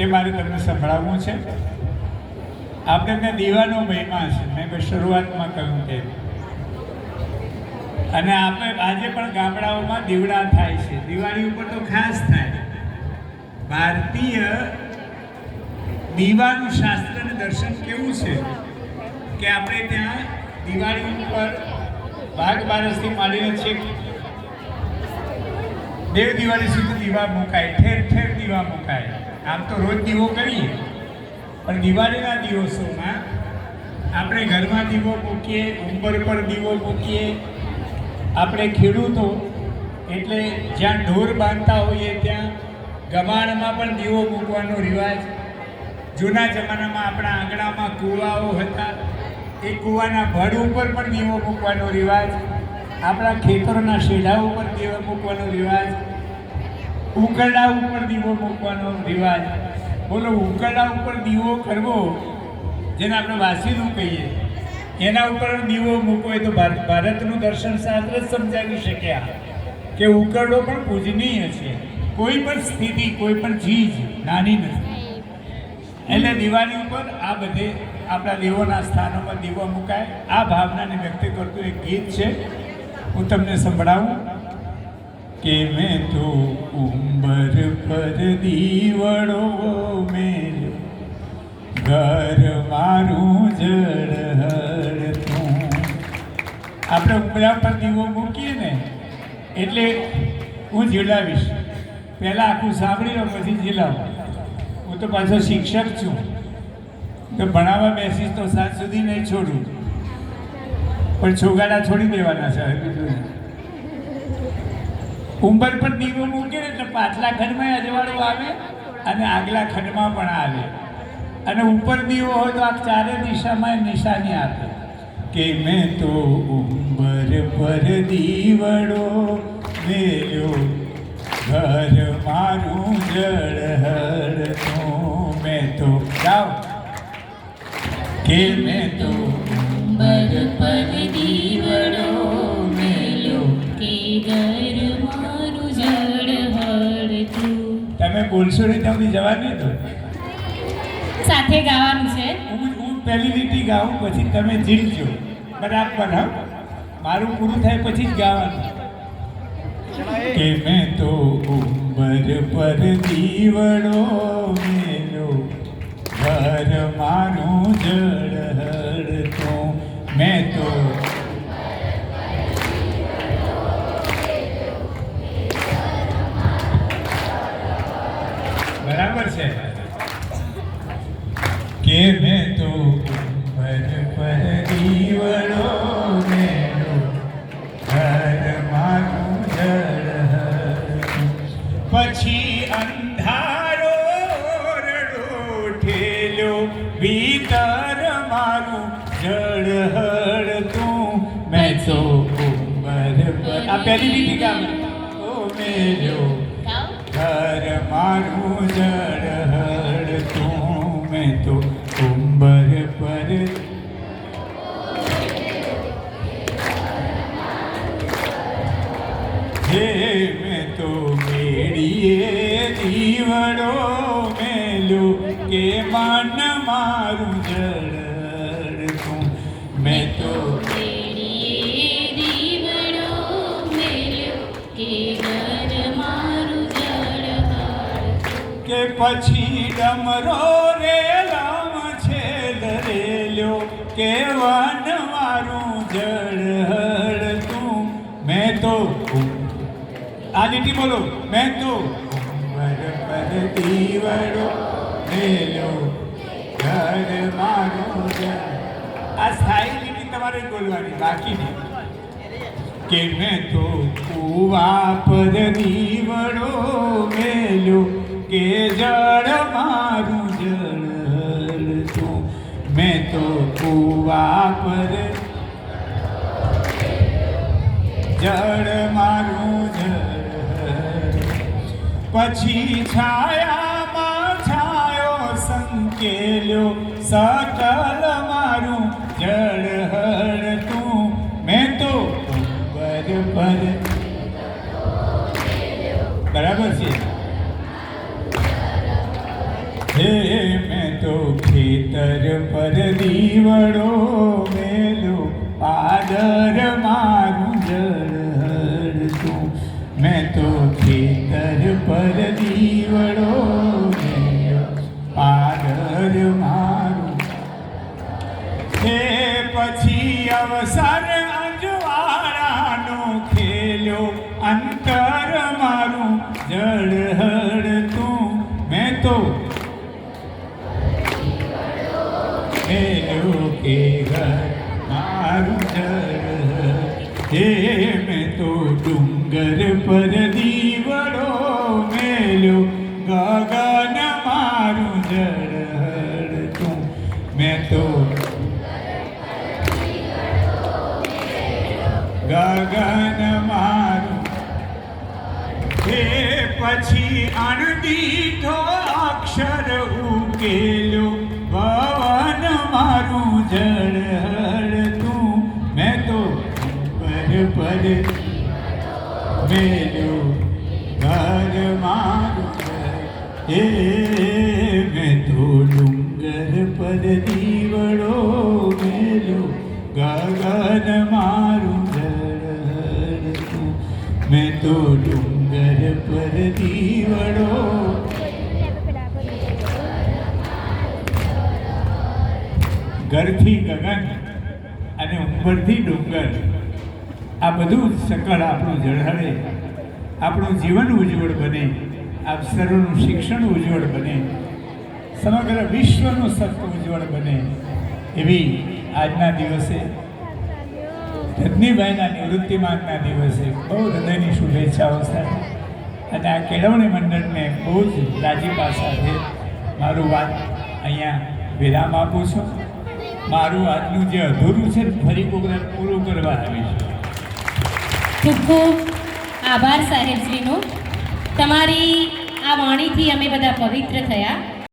એ મારે તમને સંભળાવવું છે. આપણે ત્યાં દીવાનો મહિમા છે. મેં શરૂઆતમાં કહ્યું કે અને આપણે આજે પણ ગામડાઓમાં દીવડા થાય છે. દિવાળી ઉપર તો ખાસ થાય. ભારતીય દીવાનું શાસ્ત્ર દર્શન કેવું છે? કે આપણે ત્યાં દિવાળી ઉપર ભાગ બારસથી માંડીને છેક દેવ દિવાળી સુધી દીવા મુકાય, ઠેર ઠેર દીવા મુકાય. આમ તો રોજ દીવો કરીએ. પણ દિવાળીના દિવસોમાં આપણે ઘરમાં દીવો મૂકીએ, ઉંબર પર દીવો મૂકીએ. આપણે ખેડૂતો, એટલે જ્યાં ઢોર બાંધતા હોઈએ ત્યાં ગમાણમાં પણ દીવો મૂકવાનો રિવાજ. જૂના જમાનામાં આપણા આંગણામાં કૂવાઓ હતા. એ કૂવાના ભડ ઉપર પણ દીવો મૂકવાનો રિવાજ. આપણા ખેતરોના શેઢા ઉપર દીવો મૂકવાનો રિવાજ. ઉકરડા ઉપર દીવો મૂકવાનો રિવાજ. બોલો, ઉકરડા ઉપર દીવો કરવો જેને આપણે વાસીનું કહીએ, એના ઉપર દીવો મૂકવો એ તો ભારત ભારતનું દર્શન શાસ્ત્ર જ સમજાવી શક્યા કે ઉકરડો પણ પૂજનીય છે. કોઈ પણ સ્થિતિ, કોઈ પણ ચીજ નાની નથી. એટલે દિવાળી ઉપર આ બધે આપણા દેવોના સ્થાનોમાં દીવો મુકાય. આ ભાવનાને વ્યક્ત કરતું એક ગીત છે. હું તમને સંભળાવું. કે મેં તો ઉંબર પર દીવડો મેં ઘર મારું જળહળતું આપણે ઉંબરા પર દીવો મૂકીએ ને, એટલે હું જીલાવીશ પહેલાં આખું સાંભળી લો, પછી જીલાવું હું તો પાછો શિક્ષક છું. તો ભણાવવા બેસીશ તો સાંજ સુધી નહીં છોડું. પણ છોગાડા છોડી દેવાના છે બીજું. ઉંબર પર દીવો મૂકે એટલે પાછલા ખંડમાં અજવાળું આવે અને આગલા ખંડમાં પણ આવે. અને ઉપર દીવો હોય તો આ ચારે દિશામાં નિશાની આપે. કે મેં તો ઉંબર પર દીવડો મેલ્યો, ઘર મારું જળહળતું મેં તો ગાઓ કે મેં તો બોલશો નહીં તમને જવા નહીં દો સાથે ગાવાનું છે. હું હું પહેલી લીટી ગાઉં પછી તમે જીલજો. બરાબર હા? મારું પૂરું થાય પછી જ ગાવાનું. કે મેં તો ઉંમર પર દીવડો મેલો ઘર મારું જળહળતું બરાબર છે. કે મેં તો ઉંબર પર દીવડો મેલો ઘર મારું જળહળતું. પછી અંધારો રડો ભીતર મારું મેં તો ઉંબર પર. આ પહેલી લીટી ગામ. ઓ ગાઓ ઘર મારું જળહળતું મેં તો કુંભર પર. હે મેં તો મેળીએ દીવડો. પછી ડમરો રે રામ છે લરેલ્યો કે વન મારું જળ તું. મેં તો આ લીટી બોલો. મેં તો દીવડો મેલ્યો ઘર મારું આ સ્થાયી લીટી તમારે બોલવાની બાકી નહીં. કે મેં તો કુવા પર દીવડો મેલ્યો કે જળ મારું જળ તું મેં તો કુવા પર જળ મારું જળ પછી છાયામાં છાયો સંકેલ્યો, સકલ મારું જળ તું. મેં તો પર. બરાબર છે? ખેતર પર દીવડો મેલો, પાદર મારું જળ તું મેં તો ખેતર પર દીવડો પાદર મારું. એ પછી અવસર અંજવાળાનો ખેલ્યો અંતર મારું જળહળ ડુંગર પર દીવડો મેલ્યો, ગગન મારું જળહળ તું મેં તો ગગન મારું એ પછી અણદીઠો અક્ષર ઉકેલો ભવન મારું જળ તું મેં તો પર પર મેલો ઘર મારું. એ મેં તો ડુંગર પર દીવડો મેલો ગગન મારું મેં તો ડુંગર પર દીવડો ઘરથી ગગન અને ઉપરથી ડુંગર આ બધું જ સકળ આપણું જળહળે આપણું જીવન ઉજ્જવળ બને. આપ સર્વનું શિક્ષણ ઉજ્જવળ બને. સમગ્ર વિશ્વનું સત્વ ઉજ્જવળ બને. એવી આજના દિવસે રજનીભાઈના નિવૃત્તિમાનના દિવસે બહુ હૃદયની શુભેચ્છાઓ સાથે. અને આ કેળવણી મંડળને બહુ જ રાજીપા સાથે મારું વાત અહીંયા વિરામ આપું છું. મારું આજનું જે અધૂરું છે ફરી પ્રોગ્રામ પૂરું કરવા આવીશું. ખૂબ ખૂબ આભાર સાહેબશ્રીનો તમારી આ વાણીથી અમે બધા પવિત્ર થયા.